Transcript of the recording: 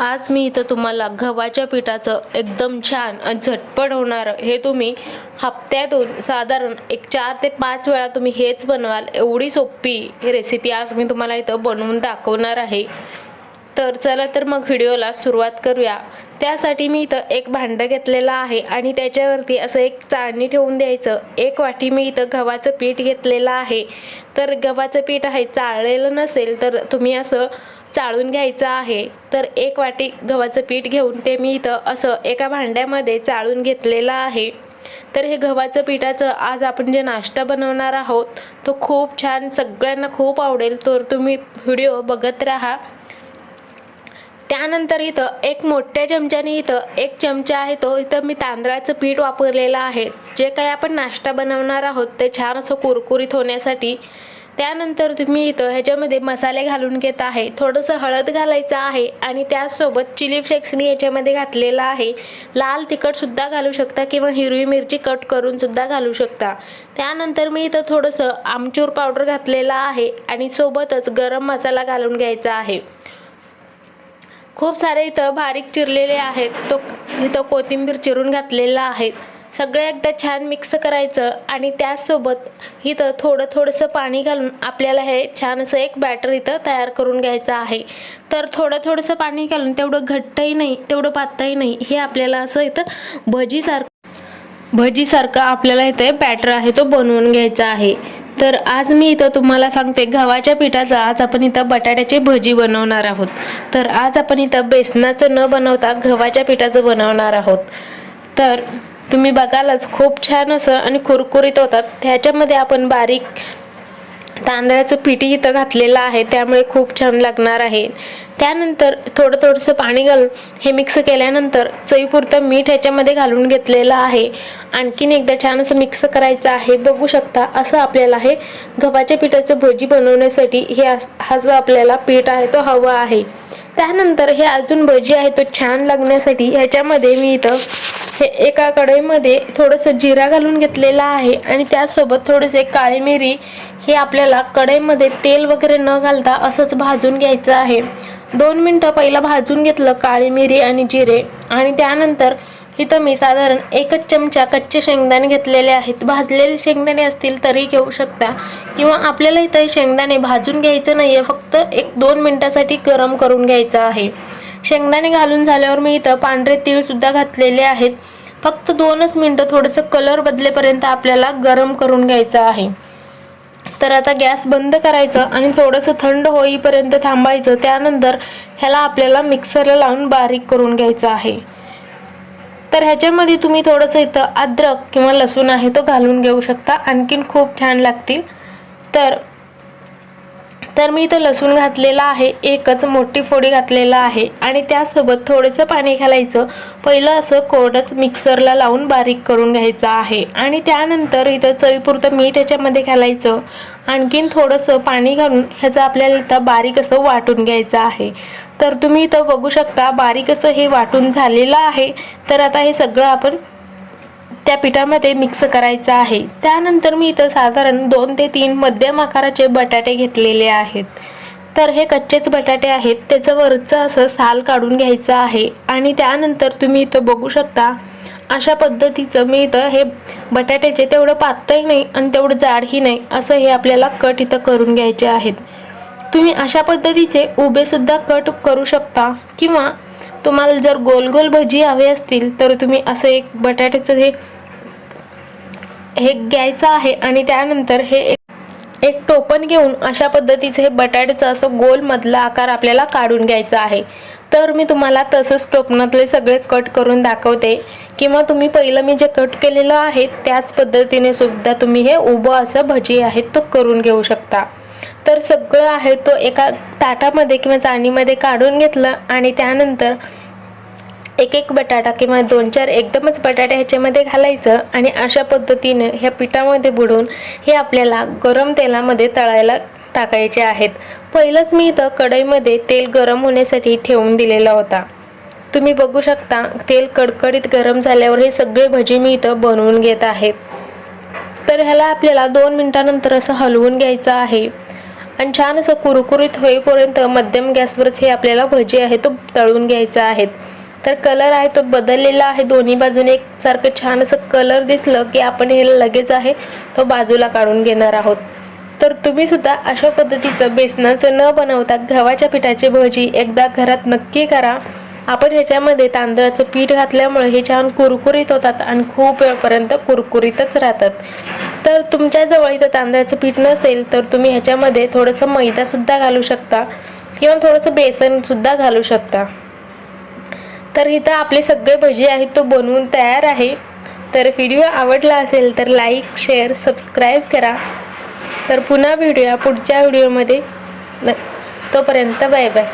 आज मी इथं तुम्हाला गव्हाच्या पिठाचं एकदम छान आणि झटपट होणारं हे तुम्ही हप्त्यातून साधारण एक चार ते पाच वेळा तुम्ही हेच बनवाल. एवढी सोपी ही रेसिपी आज मी तुम्हाला इथं बनवून दाखवणार आहे. तर चला तर मग व्हिडिओला सुरुवात करूया. त्यासाठी मी इथं एक भांडं घेतलेलं आहे आणि त्याच्यावरती असं एक चाळणी ठेवून द्यायचं. एक वाटी मी इथं गव्हाचं पीठ घेतलेलं आहे. तर गव्हाचं पीठ आहे चाळलेलं नसेल तर तुम्ही असं चाळून घ्यायचं आहे. तर एक वाटी गव्हाचं पीठ घेऊन ते मी इथं असं एका भांड्यामध्ये चाळून घेतलेलं आहे. तर हे गव्हाचं पिठाचं आज आपण जे नाश्ता बनवणार आहोत तो खूप छान सगळ्यांना खूप आवडेल. तर तुम्ही व्हिडिओ बघत राहा. त्यानंतर इथं एक मोठ्या चमच्याने इथं एक चमचा आहे तो इथं मी तांदळाचं पीठ वापरलेलं आहे. जे काही आपण नाश्ता बनवणार आहोत ते छान असं कुरकुरीत होण्यासाठी त्यानंतर तुम्ही इथं ह्याच्यामध्ये मसाले घालून घेत आहे. थोडंसं हळद घालायचं आहे आणि त्याचसोबत चिली फ्लेक्स मी याच्यामध्ये घातलेला आहे. लाल तिखटसुद्धा घालू शकता किंवा हिरवी मिरची कट करूनसुद्धा घालू शकता. त्यानंतर मी इथं थोडंसं आमचूर पावडर घातलेला आहे आणि सोबतच गरम मसाला घालून घ्यायचा आहे. खूप सारे इथं बारीक चिरलेले आहेत. तो इथं कोथिंबीर चिरून घातलेला आहे. सगळं एकदा छान मिक्स करायचं आणि त्याचसोबत इथं थोडं थोडंसं पाणी घालून आपल्याला हे छान असं एक बॅटर इथं तयार करून घ्यायचं आहे. तर थोडं थोडंसं पाणी घालून तेवढं घट्टही नाही तेवढं पातही नाही हे आपल्याला असं इथं भजीसारखं भजीसारखं आपल्याला इथे बॅटर आहे तो बनवून घ्यायचा आहे. तर आज मी इथं तुम्हाला सांगते गव्हाच्या पिठाचा आज आपण इथं बटाट्याची भजी बनवणार आहोत. तर आज आपण इथं बेसनाचं न बनवता गव्हाच्या पिठाचं बनवणार आहोत. तर तुम्ही बघालच खूप छान असं आणि कुरकुरीत होतात. त्याच्यामध्ये आपण बारीक तांदळाचं पिठी इथं घातलेलं आहे त्यामुळे खूप छान लागणार आहे. त्यानंतर थोडं थोडंसं पाणी घालून हे मिक्स केल्यानंतर चवीपुरतं मीठ ह्याच्यामध्ये घालून घेतलेलं आहे. आणखीन एकदा छान असं मिक्स करायचं आहे बघू शकता असं आपल्याला हे गव्हाच्या पिठाचं भजी बनवण्यासाठी हे हा जो आपल्याला पीठ आहे तो हवा आहे. त्यानंतर हे अजून भजी आहे तो छान लागण्यासाठी ह्याच्यामध्ये मी इथं हे एका कढईमध्ये थोडंसं जिरा घालून घेतलेला आहे आणि त्यासोबत थोडेसे काळी मिरी हे आपल्याला कढईमध्ये तेल वगैरे न घालता असंच भाजून घ्यायचं आहे. दोन मिनटं पहिला भाजून घेतलं काळी मिरी आणि जिरे आणि त्यानंतर इथं मी साधारण एकच चमचा कच्चे शेंगदाणे घेतलेले आहेत. भाजलेले शेंगदाणे असतील तरी घेऊ शकता किंवा आपल्याला इथं शेंगदाणे भाजून घ्यायचं नाही आहे फक्त एक दोन मिनटासाठी गरम करून घ्यायचं आहे. शेंगदाणे घालून झाल्यावर मी इथं पांढरे तीळसुद्धा घातलेले आहेत. फक्त दोनच मिनटं थोडंसं कलर बदलेपर्यंत आपल्याला गरम करून घ्यायचं आहे. तर आता गॅस बंद करायचं आणि थोडंसं थंड होईपर्यंत थांबायचं. त्यानंतर ह्याला आपल्याला मिक्सरला लावून बारीक करून घ्यायचं आहे. तर ह्याच्यामध्ये तुम्ही थोडंसं इथं अद्रक किंवा लसूण आहे तो घालून घेऊ शकता. आणखीन खूप छान लागतील. तर तर मी इथं लसूण घातलेला आहे एकच मोठी फोडी घातलेला आहे आणि त्यासोबत थोडंसं पाणी घालायचं. पहिलं असं कोरडंच मिक्सरला लावून बारीक करून घ्यायचं आहे आणि त्यानंतर इथं चवीपुरतं मीठ ह्याच्यामध्ये घालायचं. आणखीन थोडंसं पाणी घालून ह्याचं आपल्याला इथं बारीक असं वाटून घ्यायचं आहे. तर तुम्ही इथं बघू शकता बारीक असं हे वाटून झालेलं आहे. तर आता हे सगळं आपण त्या पिठामध्ये मिक्स करायचं आहे. त्यानंतर मी इथं साधारण दोन ते तीन मध्यम आकाराचे बटाटे घेतलेले आहेत. तर हे कच्चेच बटाटे आहेत. त्याचं वरचं असं साल काढून घ्यायचं आहे. आणि त्यानंतर तुम्ही इथं बघू शकता अशा पद्धतीचं मी इथं हे बटाट्याचे तेवढं पातळ नाही आणि तेवढं जाडही नाही असं हे आपल्याला कट इथं करून घ्यायचे आहेत. तुम्ही अशा पद्धतीचे उभेसुद्धा कट करू शकता किंवा तुम्हाला जर गोल गोल भजी हवे असतील तर तुम्ही असं एक बटाट्याचं हे हे घ्यायचं आहे आणि त्यानंतर हे एक एक टोपण घेऊन अशा पद्धतीचं हे बटाट्याचं असं गोलमधला आकार आपल्याला काढून घ्यायचा आहे. तर मी तुम्हाला तसंच टोपणातले सगळे कट करून दाखवते. किंवा तुम्ही पहिलं मी जे कट केलेलं आहे त्याच पद्धतीने सुद्धा तुम्ही हे उभं असं भजी आहेत तो करून घेऊ शकता. तर सगळं आहे तो एका ताटामध्ये किंवा चाळणीमध्ये काढून घेतलं आणि त्यानंतर एक एक बटाटा किंवा दोन चार एकदमच बटाटे ह्याच्यामध्ये घालायचं आणि अशा पद्धतीने ह्या पिठामध्ये बुडून हे आपल्याला गरम तेलामध्ये तळायला टाकायचे आहेत. पहिलंच मी इथं कढईमध्ये तेल गरम होण्यासाठी ठेवून दिलेला होता. तुम्ही बघू शकता तेल कडकडीत गरम झाल्यावर हे सगळे भजी मी इथं बनवून घेत आहेत. तर ह्याला आपल्याला दोन मिनटानंतर असं हलवून घ्यायचं आहे. आणि छान असं कुरकुरीत होईपर्यंत मध्यम गॅसवरच हे आपल्याला भजी आहे तो तळून घ्यायचा आहे. तर कलर आहे तो बदललेला आहे. दोन्ही बाजूने एकसारखं छान असं कलर दिसलं की आपण हे लगेच आहे तो बाजूला काढून घेणार आहोत. तर तुम्ही सुद्धा अशा पद्धतीचं बेसनाचं न बनवता गव्हाच्या पिठाची भजी एकदा घरात नक्की करा. आपण ह्याच्यामध्ये तांदळाचं पीठ घातल्यामुळे हे छान कुरकुरीत होतात आणि खूप वेळपर्यंत कुरकुरीतच राहतात. तर तुमच्याजवळ इथं तांदळाचं पीठ नसेल तर तुम्ही ह्याच्यामध्ये थोडंसं मैदासुद्धा घालू शकता किंवा थोडंसं बेसनसुद्धा घालू शकता. तर इथं आपले सगळे भजी आहेत तो बनवून तयार आहे. तर व्हिडिओ आवडला असेल तर लाईक शेअर सबस्क्राईब करा. तर पुन्हा भेटूया पुढच्या व्हिडिओमध्ये. तोपर्यंत बाय बाय.